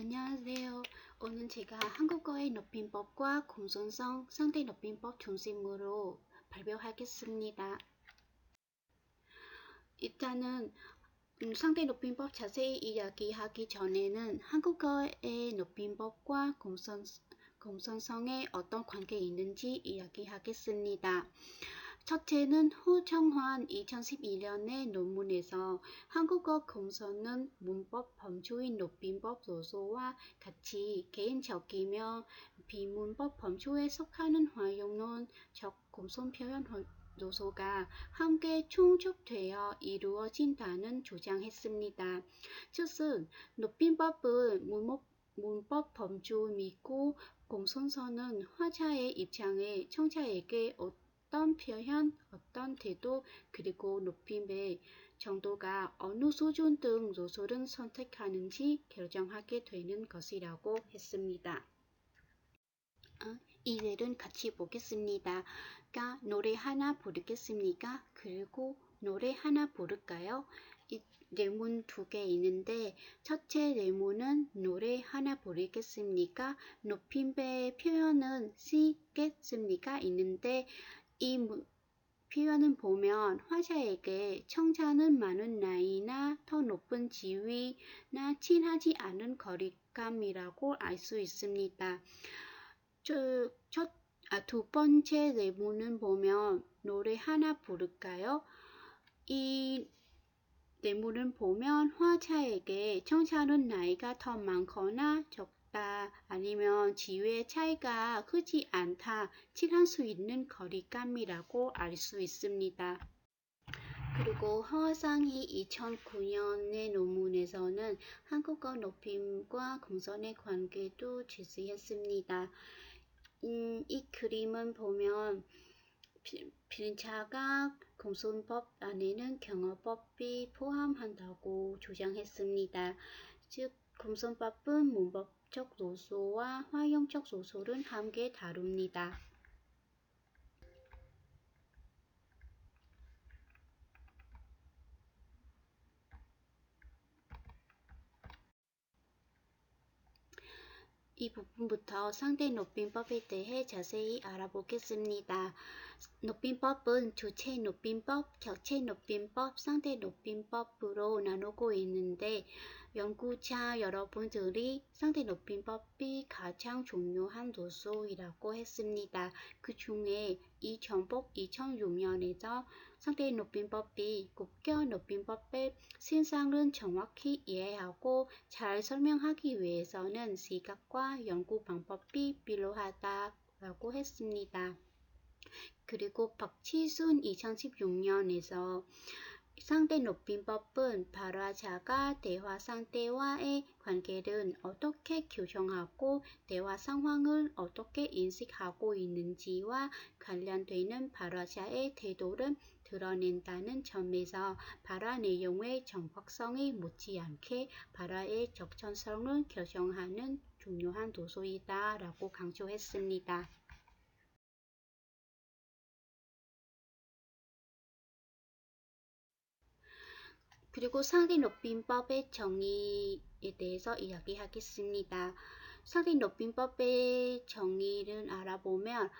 안녕하세요. 오늘 제가 한국어의 높임법과 공손성 상대 높임법 중심으로 발표하겠습니다. 일단은 음, 상대 높임법 자세히 이야기하기 전에는 한국어의 높임법과 공손, 공손성에 어떤 관계 있는지 이야기하겠습니다. 첫째는 호정환 2012년의 논문에서 한국어 공선은 문법 범주인 높임법 요소와 같이 개인적이며 비문법 범주에 속하는 활용론, 적 공손 표현 요소가 함께 충족되어 이루어진다는 주장했습니다. 즉은 높임법은 문법, 문법 범주 믿고 공손선은 화자의 입장에 청자에게 어떤 표현, 어떤 태도, 그리고 높임의 정도가 어느 수준 등 요소를 선택하는지 결정하게 되는 것이라고 했습니다. 어, 이 예는 같이 보겠습니다. 가 노래 하나 부르겠습니까? 그리고 노래 하나 부를까요? 이 예문 두 개 있는데 첫째 예문은 노래 하나 부르겠습니까? 높임의 표현은 쓰겠습니까? 있는데 이 표현은 보면 화자에게 청자는 많은 나이나 더 높은 지위나 친하지 않은 거리감이라고 알 수 있습니다. 저, 첫, 아, 두 번째 내문은 보면 노래 하나 부를까요? 이 내문을 보면 화자에게 청자는 나이가 더 많거나 적 아니면 지위의 차이가 크지 않다 칠할 수 있는 거리감이라고 알 수 있습니다. 그리고 허상이 2009년의 논문에서는 한국어 높임과 공선의 관계도 제시했습니다. 음, 이 그림은 보면 필차가 공손법 안에는 경어법이 포함한다고 주장했습니다. 즉, 공손법은 문법 적 요소와 활용적 요소를 함께 다룹니다. 이 부분부터 상대 높임법에 대해 자세히 알아보겠습니다. 높임법은 주체 높임법, 격체 높임법, 상대 높임법으로 나누고 있는데 연구자 여러분들이 상대 높임법이 가장 중요한 요소이라고 했습니다. 그 중에 이 전복 2006년에서 상대 높임법이 국교 높임법의 신상을 정확히 이해하고 잘 설명하기 위해서는 시각과 연구 방법이 필요하다라고 했습니다. 그리고 박치순 2016년에서 상대 높임법은 발화자가 대화 상대와의 관계를 어떻게 규정하고 대화 상황을 어떻게 인식하고 있는지와 관련되는 발화자의 태도를 드러낸다는 점에서 발화 내용의 정확성이 못지않게 발화의 적천성을 결정하는 중요한 도소이다라고 강조했습니다. 그리고 상대 높임법의 정의에 대해서 이야기하겠습니다. 상대 높임법의 정의를 알아보면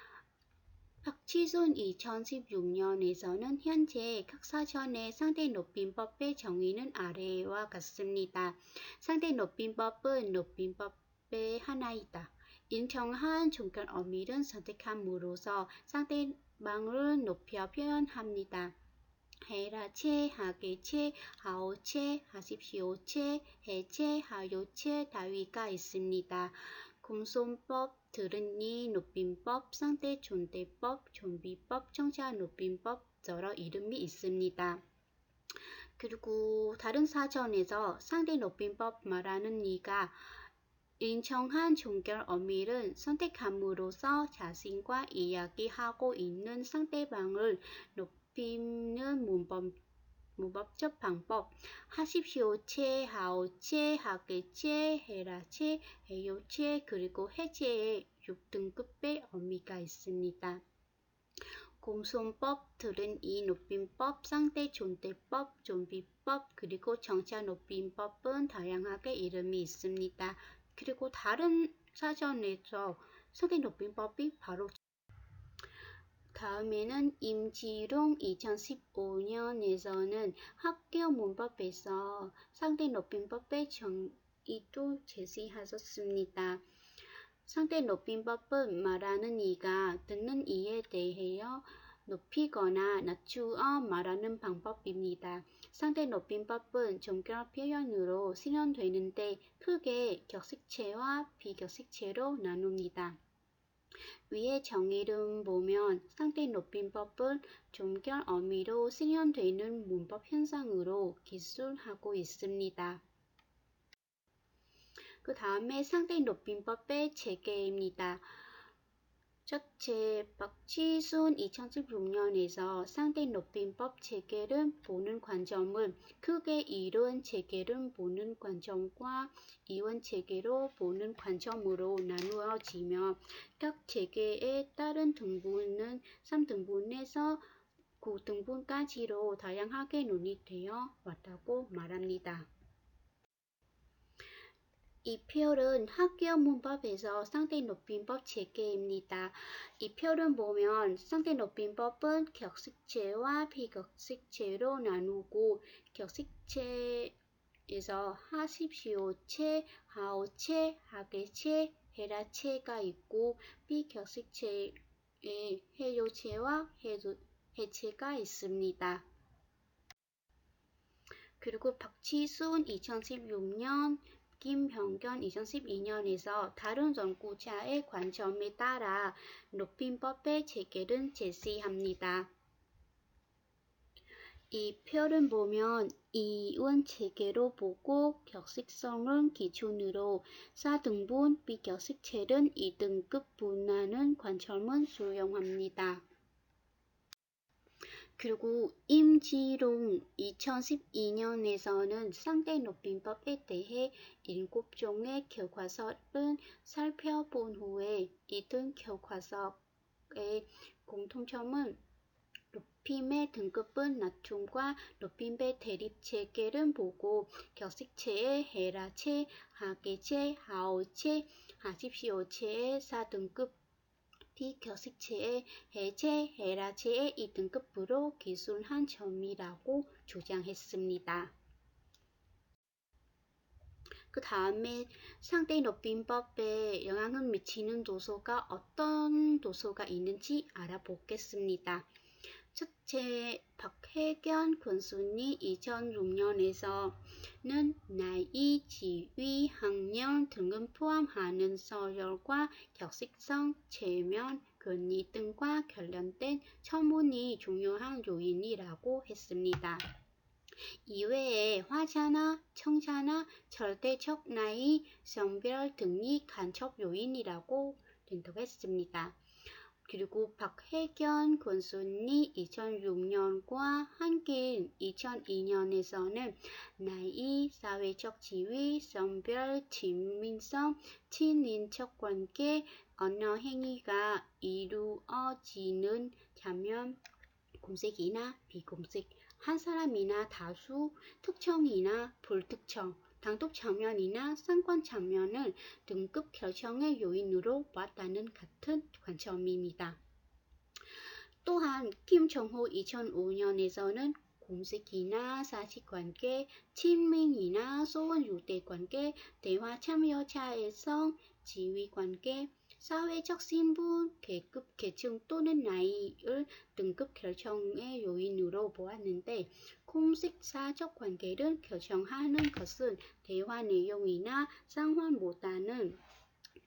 박치순 2016년에서는 현재 각 사전의 상대 높임법의 정의는 아래와 같습니다. 상대 높임법은 높임법의 하나이다. 인정한 종결 어밀은 선택함으로써 상대방을 높여 표현합니다. 해라체, 하게체, 하오체, 하십시오체, 해체, 하요체 다위가 있습니다. 공손법, 들은이, 높임법, 상대 존대법, 존비법, 청자 높임법 여러 이름이 있습니다. 그리고 다른 사전에서 상대 높임법 말하는 이가 인정한 종결 어밀은 선택함으로써 자신과 이야기하고 있는 상대방을 높 높이는 문법, 문법적 방법. 하십시오 체, 하오 체, 하게 체, 해라 체, 해요 체 그리고 해제의 6등급의 의미가 있습니다. 공손법 들은 이 높임법, 상대 존대법, 존비법, 그리고 정자 높임법은 다양하게 이름이 있습니다. 그리고 다른 사전에서 상대 높임법이 바로 다음에는 임지롱 2015년에서는 학교 문법에서 상대 높임법의 정의도 제시하셨습니다. 상대 높임법은 말하는 이가 듣는 이에 대하여 높이거나 낮추어 말하는 방법입니다. 상대 높임법은 종결 표현으로 실현되는데 크게 격식체와 비격식체로 나눕니다. 위의 정의를 보면 상대 높임법은 종결 어미로 실현되는 문법 현상으로 기술하고 있습니다. 그 다음에 상대 높임법의 재개입니다. 첫째, 박지순 2016년에서 상대 높임법 체계를 보는 관점은 크게 이론 체계를 보는 관점과 이원 체계로 보는 관점으로 나누어지며 각 체계에 따른 등분은 3등분에서 9등분까지로 다양하게 논의되어 왔다고 말합니다. 이 표는 학교 문법에서 상대 높임법 체계입니다. 이 표를 보면 상대 높임법은 격식체와 비격식체로 나누고 격식체에서 하십시오체, 하오체, 하계체, 헤라체가 있고 비격식체에 해요체와 해체가 있습니다. 그리고 박치순 2016년 김병견 2012년에서 다른 연구자의 관점에 따라 높임법의 체계를 제시합니다. 이 표를 보면 이원 체계로 보고 격식성을 기준으로 4등분 비격식체는 2등급 분하는 관점을 수용합니다. 그리고 임지롱 2012년에서는 상대 높임법에 대해 7종의 교과서를 살펴본 후에 이등 교과서의 공통점은 높임의 등급은 낮춤과 높임의 대립 체계를 보고 격식체의 헤라체, 하계체, 하오체, 하십시오체의 4등급 비격식체의 해제, 헤라체의 2등급으로 기술한 점이라고 주장했습니다. 그 다음에 상대 높임법에 영향을 미치는 도소가 어떤 도소가 있는지 알아보겠습니다. 첫째, 박혜견 군수님 2006년에서는 나이, 지위, 학년 등을 포함하는 서열과 격식성, 체면, 권리 등과 관련된 처문이 중요한 요인이라고 했습니다. 이외에 화자나 청자나 절대적 나이, 성별 등이 간첩 요인이라고 된다고 했습니다. 그리고 박혜견 군수님 2006년과 한길 2002년에서는 나이, 사회적 지위, 성별, 친민성, 친인척 관계, 언어 행위가 이루어지는 장면, 공식이나 비공식, 한 사람이나 다수, 특정이나 불특정, 단독 장면이나 상권 장면을 등급 결정의 요인으로 봤다는 같은 관점입니다. 또한 김정호 2005년에서는 공식이나 사실관계, 친민이나 소원 유대관계, 대화 참여자의 성, 지위관계, 사회적 신분, 계급, 계층 또는 나이를 등급 결정의 요인으로 보았는데 공식사적 관계를 결정하는 것은 대화 내용이나 상황보다는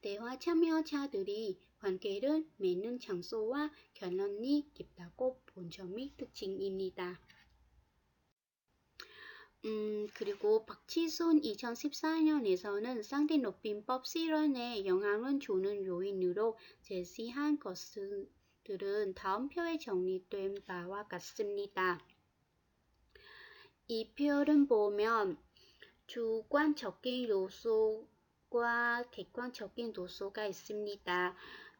대화 참여자들이 관계를 맺는 장소와 결론이 깊다고 본 점이 특징입니다. 음, 그리고 박치순 2014년에서는 상대 높임법 실현에 영향을 주는 요인으로 제시한 것들은 다음 표에 정리된 바와 같습니다. 이 표를 보면 주관적인 요소와 객관적인 요소가 있습니다.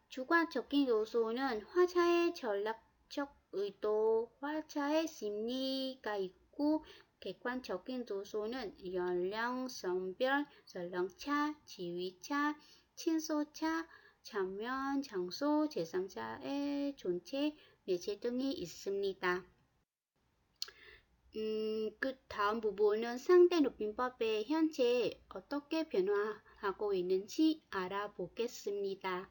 주관적인 요소는 화자의 전략적 의도, 화자의 심리가 있고 객관적인 도소는 연령, 성별, 연령차, 지위차, 친소차, 장면, 장소, 제3자의 존재, 매체 등이 있습니다. 음, 그 다음 부분은 상대 높임법에 현재 어떻게 변화하고 있는지 알아보겠습니다.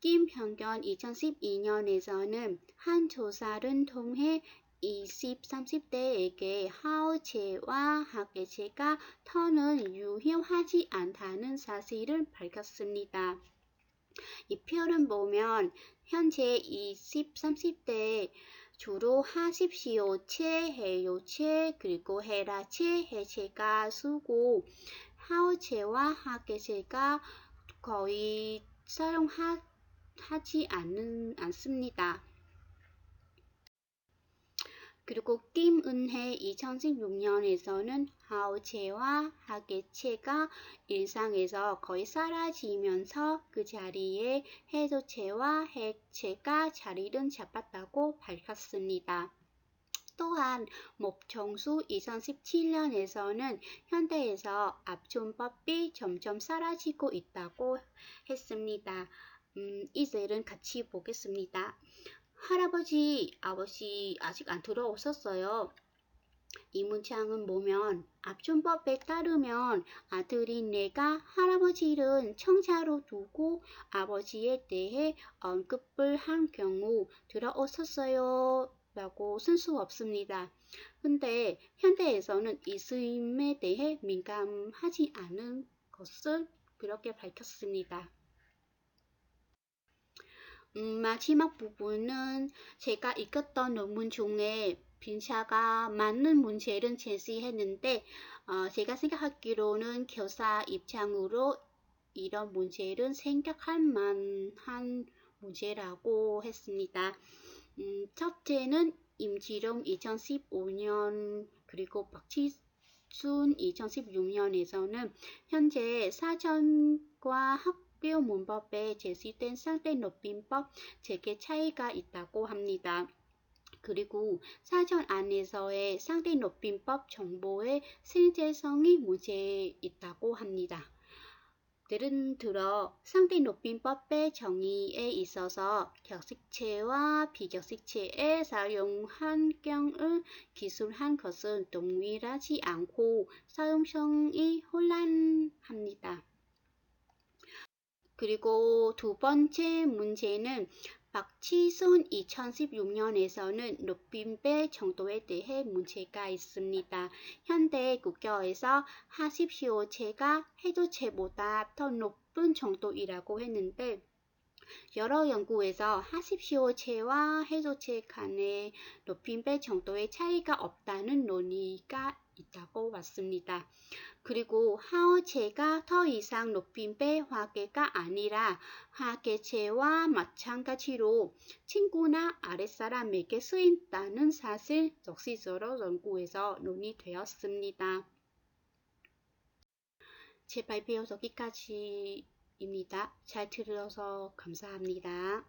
김평균 2012년에서는 한 조사를 통해 20, 30대에게 하우체와 학예체가 더는 유효하지 않다는 사실을 밝혔습니다. 이 표를 보면 현재 20, 30대 주로 하십시오 체, 해요 체, 그리고 헤라체, 해체가 쓰고 하우체와 학예체가 거의 사용하지 않는, 않습니다. 그리고 김은혜 2016년에서는 하우체와 하계체가 일상에서 거의 사라지면서 그 자리에 해조체와 핵체가 자리를 잡았다고 밝혔습니다. 또한 목청수 2017년에서는 현대에서 압존법이 점점 사라지고 있다고 했습니다. 음, 이들은 같이 보겠습니다. 할아버지, 아버지 아직 안 들어오셨어요. 이 문장은 보면 압존법에 따르면 아들인 내가 할아버지를 청자로 두고 아버지에 대해 언급을 한 경우 들어오셨어요 라고 쓸 수 없습니다. 근데 현대에서는 이 쓰임에 대해 민감하지 않은 것을 그렇게 밝혔습니다. 음, 마지막 부분은 제가 읽었던 논문 중에 빈샤가 맞는 문제를 제시했는데 어, 제가 생각하기로는 교사 입장으로 이런 문제를 생각할 만한 문제라고 했습니다. 음, 첫째는 임지룡 2015년 그리고 박치순 2016년에서는 현재 사전과 학 학교 문법에 제시된 상대 높임법 재개 차이가 있다고 합니다. 그리고 사전 안에서의 상대 높임법 정보의 실제성이 문제 있다고 합니다. 예를 들어 상대 높임법의 정의에 있어서 격식체와 비격식체에 사용 환경을 기술한 것은 동일하지 않고 사용성이 혼란합니다. 그리고 두 번째 문제는 박치순 2016년에서는 높임배 정도에 대해 문제가 있습니다. 현대 국교에서 하십시오체가 해도체보다 더 높은 정도이라고 했는데 여러 연구에서 하십시오체와 해도체 간의 높임배 정도의 차이가 없다는 논의가 있다고 봤습니다. 그리고 하어체가 더 이상 높인 배 화계가 아니라 화계체와 마찬가지로 친구나 아랫사람에게 쓰인다는 사실 역시 여러 연구에서 논의되었습니다. 제 발표 여기까지 입니다. 잘 들어서 감사합니다.